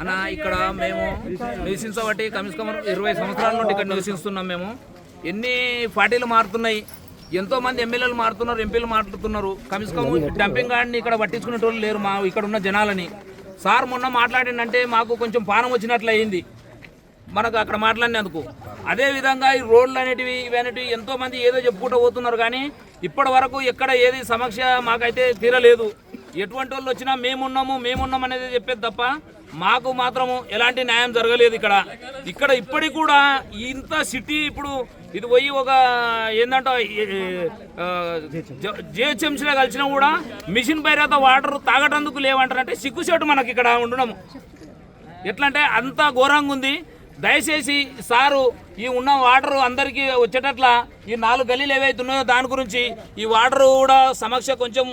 అన్న ఇక్కడ మేము నివసించబట్టి కనీసం ఇరవై సంవత్సరాల నుండి ఇక్కడ నివసిస్తున్నాం మేము. ఎన్ని పార్టీలు మారుతున్నాయి? ఎంతో మంది ఎమ్మెల్యేలు మారుతున్నారు ఎంపీలు మాట్లాడుతున్నారు కమిస్కం డంపింగ్ గార్డ్ని ఇక్కడ పట్టించుకునేటోళ్ళు లేరు మా ఇక్కడ ఉన్న జనాలని. సార్ మొన్న మాట్లాడిందంటే మాకు కొంచెం పానం వచ్చినట్లు అయింది. మనకు అక్కడ మాట్లాడినందుకు అదే విధంగా ఈ రోడ్లు అనేటివి ఇవి ఎంతోమంది ఏదో చెప్పుకుంటూ పోతున్నారు కానీ ఇప్పటి వరకు ఎక్కడ ఏది సమస్య మాకైతే తీరలేదు. ఎటువంటి వాళ్ళు వచ్చినా మేమున్నాము మేమున్నాం అనేది చెప్పేది తప్ప మాకు మాత్రము ఎలాంటి న్యాయం జరగలేదు ఇక్కడ. ఇక్కడ ఇప్పటికి కూడా ఇంత సిటీ ఇప్పుడు ఇది పోయి ఒక ఏంటంటే జిహెచ్ఎంసీలో కలిసినా కూడా మిషన్ పైరత వాటర్ తాగటందుకు లేవంటారంటే సిగ్గుసేటు మనకి ఇక్కడ ఉండడం ఎట్లంటే అంత ఘోరంగా ఉంది. దయచేసి సారు ఈ ఉన్న వాటర్ అందరికీ వచ్చేటట్ల ఈ నాలుగు గల్లీలు ఏవైతే ఉన్నాయో దాని గురించి ఈ వాటర్ కూడా సమస్య కొంచెం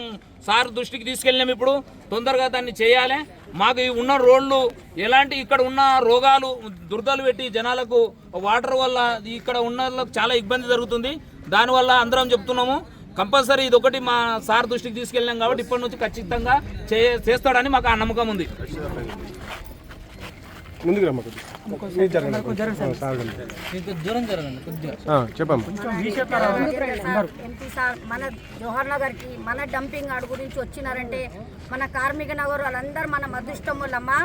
సార్ దృష్టికి తీసుకెళ్ళినాం ఇప్పుడు. తొందరగా దాన్ని చేయాలి. మాకు ఈ ఉన్న రోడ్లు ఎలాంటి ఇక్కడ ఉన్న రోగాలు దుర్దలు పెట్టి జనాలకు వాటర్ వల్ల ఇక్కడ ఉన్న చాలా ఇబ్బంది జరుగుతుంది. దానివల్ల అందరం చెప్తున్నాము. కంపల్సరీ ఇది ఒకటి మా సార్ దృష్టికి తీసుకెళ్ళినాం కాబట్టి ఇప్పటి నుంచి ఖచ్చితంగా చే చేస్తాడని మాకు ఆ నమ్మకం ఉంది. ముందుకు రమ్మ కొద్దిగా. జరగండి. చెప్పమ్మా. సార్ మన జవహర్ నగర్కి మన డంపింగ్ ఆడు గురించి వచ్చినారంటే మన కార్మిక నగర్ వాళ్ళందరూ మన అదృష్టం వాళ్ళమ్మా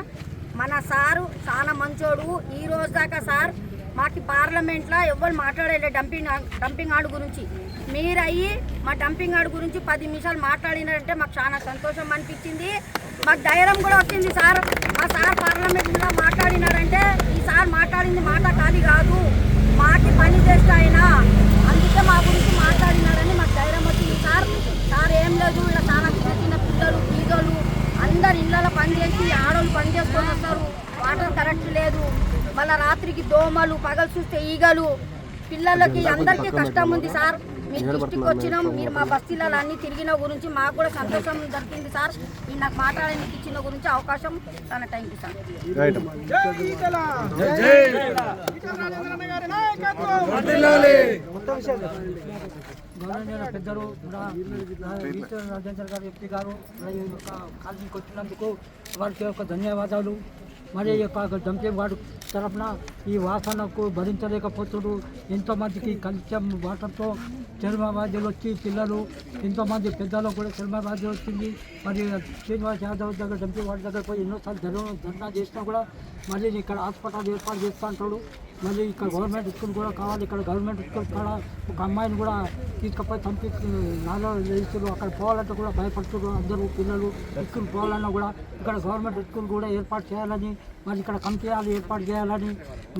మన సారు చాలా మంచోడు. ఈ రోజు దాకా సార్ మాకు పార్లమెంట్లో ఎవ్వరు మాట్లాడలే డంపింగ్ డంపింగ్ ఆడు గురించి. మీరు అయ్యి మా డంపింగ్ ఆడు గురించి పది నిమిషాలు మాట్లాడినారంటే మాకు చాలా సంతోషం అనిపించింది. మాకు ధైర్యం కూడా వచ్చింది సార్. మా సార్ పార్లమెంట్లో మాట్లాడినారంటే ఈ సార్ మాట్లాడింది మాట కాది కాదు. మాకి పని చేస్తే ఆయన అందుకే మా గురించి మాట్లాడినారని మాకు ధైర్యం వచ్చింది సార్. సార్ ఏం లేదు ఇలా చాలా చిన్న చిన్న పిల్లలు బీదోళ్ళు అందరు ఇళ్ళలో పని చేసి ఆడోళ్ళు పని చేసుకొని వస్తారు. వాటర్ కరెక్ట్ లేదు. మళ్ళీ రాత్రికి దోమలు పగలు చూస్తే ఈగలు. పిల్లలకి అందరికీ కష్టం ఉంది సార్. మీ దృష్టికి వచ్చినాం మీరు మా బస్తీలలో అన్ని తిరిగిన గురించి మాకు కూడా సంతోషం దొరికింది సార్. మీరు నాకు మాట్లాడడానికి ఇచ్చిన గురించి అవకాశం చాలా థ్యాంక్ యూ సార్ గౌరవనీయ పెద్దలు ఈశ్వర రాజేంద్ర గారు ఎంపీ గారు కాలనీకి వచ్చినందుకు వారికి యొక్క ధన్యవాదాలు. మరి ఈ యొక్క వాడు తరపున ఈ వాసనకు భరించలేకపోతుడు. ఎంతోమందికి కంచెం వాటర్తో చర్మ వ్యాధులు వచ్చి పిల్లలు ఎంతోమంది పెద్దలు కూడా చర్మ వచ్చింది. మరి శ్రీనివాస్ యాదవ్ దగ్గర డంపే వాడి దగ్గర పోయి ఎన్నోసార్లు ధర్నా ధర్నా చేసినా కూడా మళ్ళీ ఇక్కడ హాస్పిటల్ ఏర్పాటు చేస్తూ అంటాడు. మళ్ళీ ఇక్కడ గవర్నమెంట్ స్కూల్ కూడా కావాలి. ఇక్కడ గవర్నమెంట్ స్కూల్ కూడా ఒక అమ్మాయిని కూడా తీసుకుపోయి పంపి నాలో లేస్తున్నారు అక్కడ పోవాలంటే కూడా భయపడుతున్నారు అందరూ పిల్లలు. స్కూల్ పోవాలన్నా కూడా ఇక్కడ గవర్నమెంట్ స్కూల్ కూడా ఏర్పాటు చేయాలని మరి ఇక్కడ కంపెనీలు ఏర్పాటు చేయాలని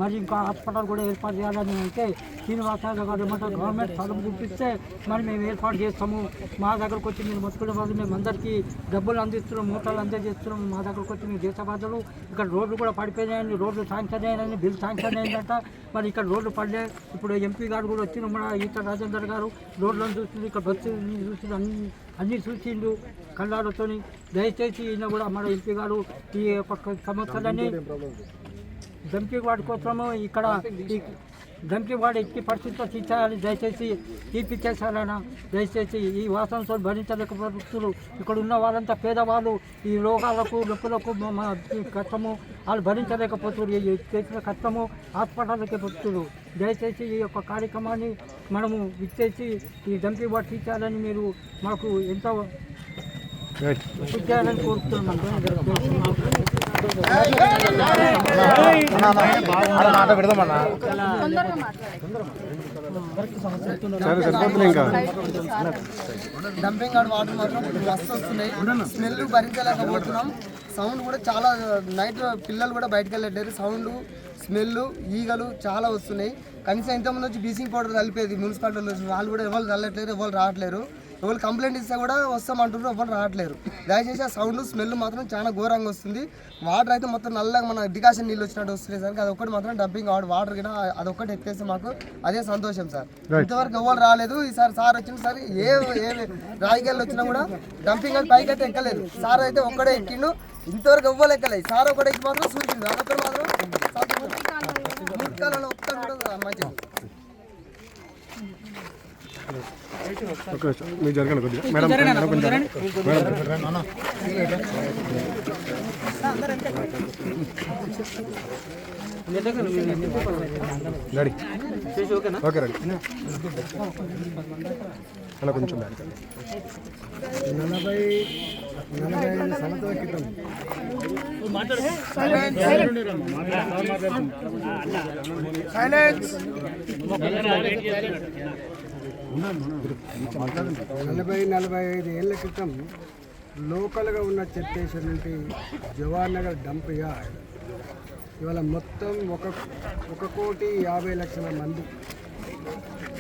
మరి ఇంకా హాస్పిటల్ కూడా ఏర్పాటు చేయాలని అంటే శ్రీనివాసరావు గారు ఏమంటారు గవర్నమెంట్ స్థలం చూపిస్తే మరి మేము ఏర్పాటు చేస్తాము. మా దగ్గరకు వచ్చి మీరు మొత్తుకునే వాళ్ళు మేము అందరికీ డబ్బులు అందిస్తున్నాం మూటలు అందజేస్తున్నాం. మా దగ్గరకు వచ్చి మీ దేశ బాధలు ఇక్కడ రోడ్లు కూడా పడిపోయినాయని రోడ్లు శాంక్షన్ అయ్యాయని బిల్ శాంక్షన్ అయిందంట. మరి ఇక్కడ రోడ్లు పడలే ఇప్పుడు ఎంపీ గారు కూడా వచ్చిన మన ఈత రాజేందర్ గారు రోడ్లను చూస్తుంది ఇక్కడ బస్సు చూస్తుంది అన్ని అన్ని చూసిండు కళ్ళాలతోని దయచేసి ఈయన కూడా మన ఎంపీ గారు ఈ యొక్క సమస్యలని వాడి కోసము ఇక్కడ దంపి వాడు ఎట్టి పరిస్థితిలో తీర్చాలని దయచేసి తీర్పిచ్చేసారైనా దయచేసి ఈ వాసనతో భరించలేకపోతున్నారు ఇక్కడ ఉన్న వాళ్ళంతా పేదవాళ్ళు ఈ రోగాలకు నొప్పులకు కష్టము వాళ్ళు భరించలేకపోతున్నారు. ఈ చేసిన కష్టము హాస్పిటల్కి పోతున్నారు. దయచేసి ఈ యొక్క కార్యక్రమాన్ని మనము ఇచ్చేసి ఈ డంపింగ్ వాడు తీర్చాలని మీరు మాకు ఎంతో చేయాలని ఇంకా. డంపింగ్ యార్డ్ వాటర్ మాత్రం మస్తు వస్తున్నాయి. స్మెల్ భరించలేకపోతున్నాం సౌండ్ కూడా చాలా నైట్ పిల్లలు కూడా బయటకు వెళ్ళట్లేరు సౌండ్ స్మెల్ ఈగలు చాలా వస్తున్నాయి. కనీసం ఇంతకుముందు వచ్చి బీసింగ్ పౌడర్ కలిపేది మున్సిపాలిటీ వాళ్ళు కూడా ఎవరు చల్లట్లేరు ఎవరు రావట్లేరు. ఎవరు కంప్లైంట్ ఇస్తే కూడా వస్తామంటారు ఎవరు రావట్లేరు. దయచేసి ఆ సౌండ్ స్మెల్ మాత్రం చాలా ఘోరంగా వస్తుంది. వాటర్ అయితే మొత్తం నల్లగా మన డికాషన్ నీళ్ళు వచ్చినట్టు వస్తున్నాయి సార్. అది ఒక్కటి మాత్రం డబ్బింగ్ వాటర్ కింద అదొక్కటి ఎత్తేస్తే మాకు అదే సంతోషం సార్. ఇంతవరకు ఎవరు రాలేదు. ఈసారి సార్ వచ్చిన సార్ ఏ ఏ రాయిగల్లు వచ్చినా కూడా డంపింగ్ అని పైకి అయితే ఎక్కలేదు. సార్ అయితే ఒక్కడే ఎక్కిండు. ఇంతవరకు ఎవ్వరు ఎక్కలేదు సార్ ఒకటే ఎక్కి మాత్రం చూసిండు అదొక్కటి మాత్రం തൽക്കാലമുള്ള ഒപ്പം കൂടെ സമ്മാനിച്ചു ఒక మీరు జరగండి కొద్దిగా. మేడం మేడం కొంచెం మేడం. రెడీ. Okay ready. అలా కొంచెం బ్యాక్ నలభై నలభై ఐదు సంవత్సరాల క్రితం నలభై నలభై ఐదు ఏళ్ళ క్రితం లోకల్గా ఉన్న చెత్తేశ్వర నుండి జవహర్ నగర్ డంప్ యార్డ్. ఇవాళ మొత్తం ఒక ఒక కోటి యాభై లక్షల మంది.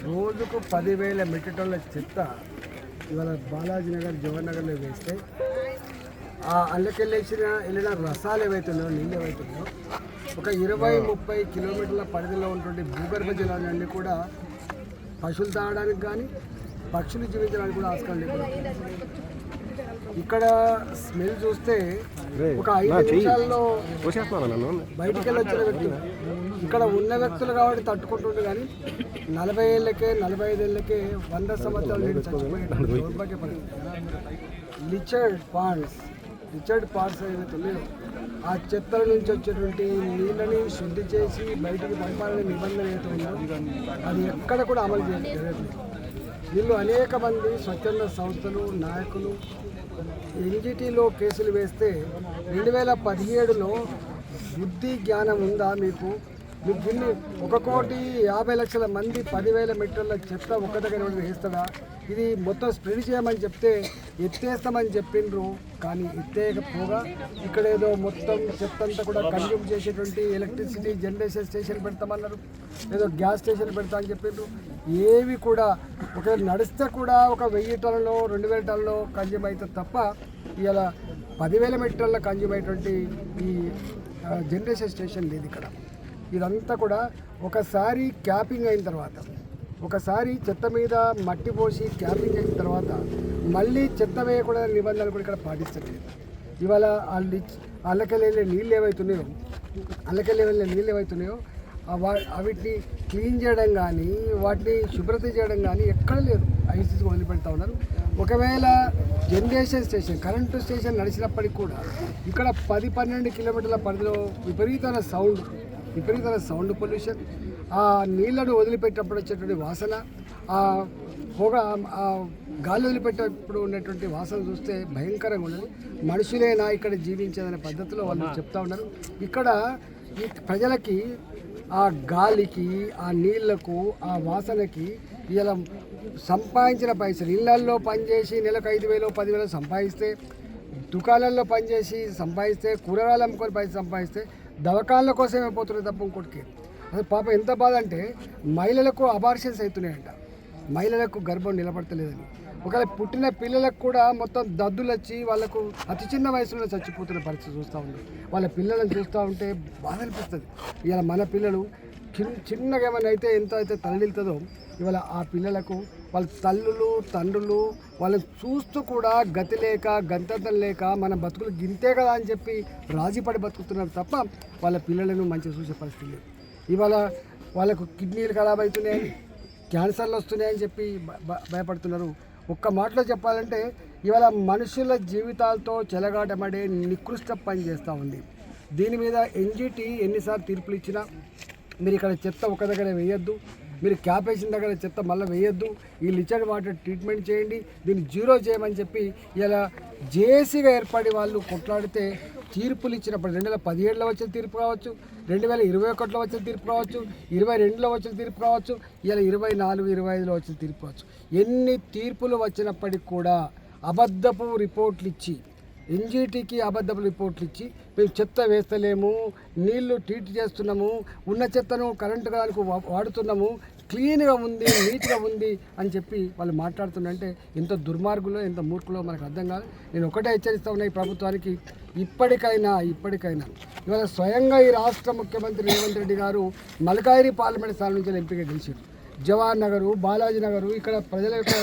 రోజుకు పదివేల మెట్రిటన్ల చెత్త ఇవాళ బాలాజీ నగర్ జవహర్ నగర్లో వేస్తే ఆ అల్లకెళ్ళేసిన వెళ్ళిన రసాలు ఏవైతున్నాయో నీళ్ళు ఏవైతున్నాయో ఒక ఇరవై ముప్పై కిలోమీటర్ల పరిధిలో ఉన్నటువంటి భూగర్భ జలాలన్నీ కూడా పశువులు తాగడానికి కానీ పక్షులు జీవించడానికి కూడా ఆస్కారం లేకుండా ఇక్కడ స్మెల్ చూస్తే ఒక ఐదు నిమిషాల్లో బయటికి వెళ్ళి వచ్చిన వ్యక్తులు ఇక్కడ ఉన్న వ్యక్తులు కాబట్టి తట్టుకుంటుండే కానీ నలభై ఏళ్ళకే నలభై ఐదు ఏళ్ళకే వంద సంవత్సరాలు లిచర్డ్ పాండ్స్ లిచర్డ్ పాండ్స్ ఏవైతే ఉన్నాయో ఆ చెత్తల నుంచి వచ్చేటువంటి నీళ్ళని శుద్ధి చేసి బయటికి పంపాలనే నిబంధన ఏదైతే ఉందో అది ఎక్కడ కూడా అమలు చేయలేదు. వీళ్ళు అనేక మంది స్వచ్ఛంద సంస్థలు నాయకులు ఎన్జిటీలో కేసులు వేస్తే రెండు వేల పదిహేడులో బుద్ధి జ్ఞానం ఉందా మీకు? దీన్ని ఒక కోటి యాభై లక్షల మంది పదివేల మీటర్ల చెత్త ఒక్క దగ్గర వేస్తుందా ఇది మొత్తం స్ప్రెడ్ చేయమని చెప్తే ఎత్తేస్తామని చెప్పిండ్రు కానీ ఎత్తేయకపోగా ఇక్కడ ఏదో మొత్తం చెత్త అంతా కూడా కన్జ్యూమ్ చేసేటువంటి ఎలక్ట్రిసిటీ జనరేషన్ స్టేషన్ పెడతామన్నారు ఏదో గ్యాస్ స్టేషన్ పెడతా అని చెప్పిండ్రు. ఏవి కూడా ఒకవేళ నడిస్తే కూడా ఒక వెయ్యి టన్నులో రెండు వేల టన్నులో కన్జ్యూమ్ అవుతుంది తప్ప ఇలా పదివేల మీటర్ల కన్జ్యూమ్ అయ్యేటువంటి ఈ జనరేషన్ స్టేషన్ లేదు ఇక్కడ. ఇదంతా కూడా ఒకసారి క్యాపింగ్ అయిన తర్వాత ఒకసారి చెత్త మీద మట్టి పోసి క్యాపింగ్ అయిన తర్వాత మళ్ళీ చెత్త వేయకూడదని నిబంధనలు కూడా ఇక్కడ పాటిస్తలేదు ఇవాళ వాళ్ళు అల్లకెళ్ళే నీళ్ళు ఏవైతున్నాయో అల్లకెళ్ళే వెళ్ళే నీళ్ళు ఏవైతున్నాయో వాటిని క్లీన్ చేయడం కానీ వాటిని శుభ్రత చేయడం కానీ ఎక్కడ లేదు. ఐసీసీ వదిలిపెడతా ఉన్నారు. ఒకవేళ జనరేషన్ స్టేషన్ కరెంటు స్టేషన్ నడిచినప్పటికి కూడా ఇక్కడ పది పన్నెండు కిలోమీటర్ల పరిధిలో విపరీతమైన సౌండ్ విపరీతమైన సౌండ్ పొల్యూషన్ ఆ నీళ్ళను వదిలిపెట్టినప్పుడు వచ్చేటువంటి వాసన ఆ పొగ ఆ గాలి వదిలిపెట్టేటప్పుడు ఉన్నటువంటి వాసన చూస్తే భయంకరంగా ఉన్నది మనుషులేనా ఇక్కడ జీవించేదనే పద్ధతిలో వాళ్ళు చెప్తా ఉన్నారు. ఇక్కడ ఈ ప్రజలకి ఆ గాలికి ఆ నీళ్ళకు ఆ వాసనకి ఇలా సంపాదించిన పైసలు ఇళ్ళల్లో పనిచేసి నెలకు ఐదు వేలు పదివేలు సంపాదిస్తే దుకాణాల్లో పనిచేసి సంపాదిస్తే కూరగాయలు అమ్ముకొని పైసలు సంపాదిస్తే దవకాళ్ళ కోసమే పోతున్నాయి తప్ప ఇంకోటికి. అదే పాపం ఎంత బాధ అంటే మహిళలకు అబార్షన్స్ అవుతున్నాయంట. మహిళలకు గర్భం నిలబడతలేదని. ఒకవేళ పుట్టిన పిల్లలకు కూడా మొత్తం దద్దులు వచ్చి వాళ్ళకు అతి చిన్న వయసులో చచ్చిపోతున్న పరిస్థితి చూస్తూ ఉంది. వాళ్ళ పిల్లలను చూస్తూ ఉంటే బాధ అనిపిస్తుంది. ఇలా మన పిల్లలు చిన్నగా ఏమైనా అయితే ఎంత అయితే తల్లిల్తుందో ఇవాళ ఆ పిల్లలకు వాళ్ళ తల్లులు తండ్రులు వాళ్ళని చూస్తూ కూడా గతి లేక గంతర్థం లేక మన బతుకులు గింతే కదా అని చెప్పి రాజీపడి బతుకుతున్నారు తప్ప వాళ్ళ పిల్లలను మంచిగా చూసే పరిస్థితి లేదు. ఇవాళ వాళ్ళకు కిడ్నీలు ఖరాబ్ అవుతున్నాయి క్యాన్సర్లు వస్తున్నాయని చెప్పి భ- భయపడుతున్నారు. ఒక్క మాటలో చెప్పాలంటే ఇవాళ మనుషుల జీవితాలతో చెలగాటమడే నికృష్ట పని చేస్తూ ఉంది. దీని మీద ఎన్జిటి ఎన్నిసార్లు తీర్పులు ఇచ్చినా మీరు ఇక్కడ చెత్త ఒక దగ్గర వేయొద్దు. మీరు క్యాప్ వేసిన దగ్గర చెత్త మళ్ళీ వేయొద్దు. ఈ లిచర్ వాటర్ ట్రీట్మెంట్ చేయండి. దీన్ని జీరో చేయమని చెప్పి ఇలా జేసీగా ఏర్పడి వాళ్ళు కొట్లాడితే తీర్పులు ఇచ్చినప్పుడు రెండు వేల పదిహేడులో వచ్చిన తీర్పు కావచ్చు రెండు వేల ఇరవై ఒకటిలో వచ్చిన తీర్పు కావచ్చు ఇరవై రెండులో వచ్చిన తీర్పు కావచ్చు ఇలా ఇరవై నాలుగు ఇరవై ఐదులో వచ్చిన తీర్పు కావచ్చు. ఎన్ని తీర్పులు వచ్చినప్పటికి కూడా అబద్ధపు రిపోర్ట్లు ఇచ్చి ఎన్జీటీకి అబద్ధపు రిపోర్ట్లు ఇచ్చి మేము చెత్త వేస్తలేము నీళ్ళు ట్రీట్ చేస్తున్నాము ఉన్న చెత్తను కరెంటు దానికి వా- వాడుతున్నాము క్లీన్గా ఉంది నీట్గా ఉంది అని చెప్పి వాళ్ళు మాట్లాడుతుందంటే ఎంత దుర్మార్గులో ఎంత మూర్ఖులో మనకు అర్థం కాదు. నేను ఒకటే హెచ్చరిస్తా ఉన్నా ఈ ప్రభుత్వానికి ఇప్పటికైనా ఇప్పటికైనా. ఇవాళ స్వయంగా ఈ రాష్ట్ర ముఖ్యమంత్రి రేవంత్ రెడ్డి గారు మలకాయిరి పార్లమెంట్ స్థానం నుంచి ఎంపిక గెలిచారు. జవహర్ నగరు బాలాజీ నగరు ఇక్కడ ప్రజల యొక్క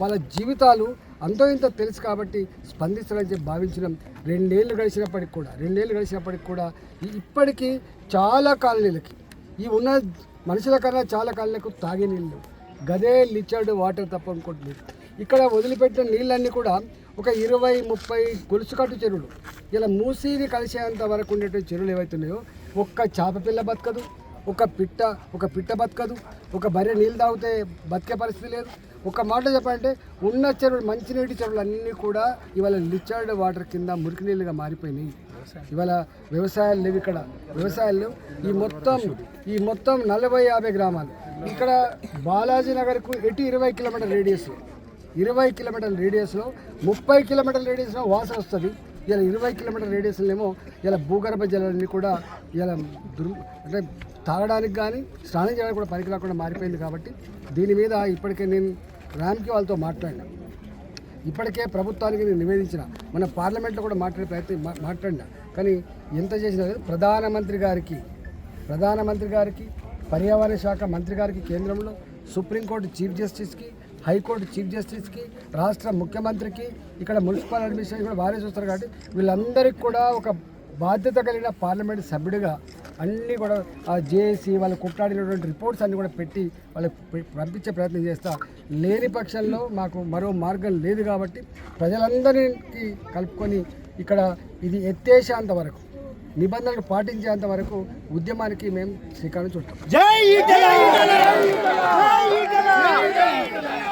వాళ్ళ జీవితాలు అంతో ఇంత తెలుసు కాబట్టి స్పందిస్తారని చెప్పి భావించడం రెండేళ్ళు గడిచినప్పటికి కూడా రెండేళ్ళు గడిచినప్పటికి కూడా ఇప్పటికీ చాలా కాలనీలకి ఈ ఉన్న మనుషుల కన్నా చాలా కాలనీలకు తాగే నీళ్ళు గదే లిచర్డ్ వాటర్ తప్ప ఇంకోటి ఇక్కడ వదిలిపెట్టిన నీళ్ళన్నీ కూడా ఒక ఇరవై ముప్పై గొలుసుకట్టు చెరువులు. ఇలా మూసీని కలిసేంత వరకు ఉండేటువంటి చెరువులు ఏవైతున్నాయో ఒక్క చేప పిల్ల బతకదు ఒక పిట్ట ఒక పిట్ట బతకదు ఒక బర్రె నీళ్ళు తాగితే బతికే పరిస్థితి లేదు ఒక మాట చెప్పాలంటే ఉన్న చెరువులు మంచినీటి చెరువులు అన్నీ కూడా ఇవాళ లిచర్డ్ వాటర్ కింద మురికి నీళ్ళుగా మారిపోయినాయి. ఇవాళ వ్యవసాయాలు లేవు ఇక్కడ. వ్యవసాయాలు లేవు. ఈ మొత్తం ఈ మొత్తం నలభై యాభై గ్రామాలు. ఇక్కడ బాలాజీ నగర్కు ఎటు ఇరవై కిలోమీటర్ రేడియస్? ఇరవై కిలోమీటర్ల రేడియస్లో ముప్పై కిలోమీటర్ల రేడియస్లో వాసన వస్తుంది. ఇలా ఇరవై కిలోమీటర్ రేడియస్లో ఏమో ఇలా భూగర్భ జలాలన్నీ కూడా ఇలా దుర్ అంటే తాగడానికి కానీ స్నానం చేయడానికి కూడా పనికి రాకుండా మారిపోయింది కాబట్టి దీని మీద ఇప్పటికే నేను రామ్కి వాళ్ళతో మాట్లాడినా. ఇప్పటికే ప్రభుత్వానికి నేను నివేదించిన మన పార్లమెంట్లో కూడా మాట్లాడే ప్రయత్నం మాట్లాడినా. కానీ ఎంత చేసినా ప్రధానమంత్రి గారికి ప్రధానమంత్రి గారికి పర్యావరణ శాఖ మంత్రి గారికి కేంద్రంలో సుప్రీంకోర్టు చీఫ్ జస్టిస్కి హైకోర్టు చీఫ్ జస్టిస్కి రాష్ట్ర ముఖ్యమంత్రికి ఇక్కడ మున్సిపల్ అడ్మినిస్ట్రేషన్ కూడా వారే చూస్తారు కాబట్టి వీళ్ళందరికీ కూడా ఒక బాధ్యత కలిగిన పార్లమెంట్ సభ్యుడిగా అన్నీ కూడా జేసీ జేఏసీ వాళ్ళు కొట్లాడినటువంటి రిపోర్ట్స్ అన్నీ కూడా పెట్టి వాళ్ళకి పంపించే ప్రయత్నం చేస్తా. లేని పక్షంలో మాకు మరో మార్గం లేదు కాబట్టి ప్రజలందరికీ కలుపుకొని ఇక్కడ ఇది ఎత్తేసేంత వరకు నిబంధనలు పాటించేంత వరకు ఉద్యమానికి మేము శ్రీకారం చుట్టాం.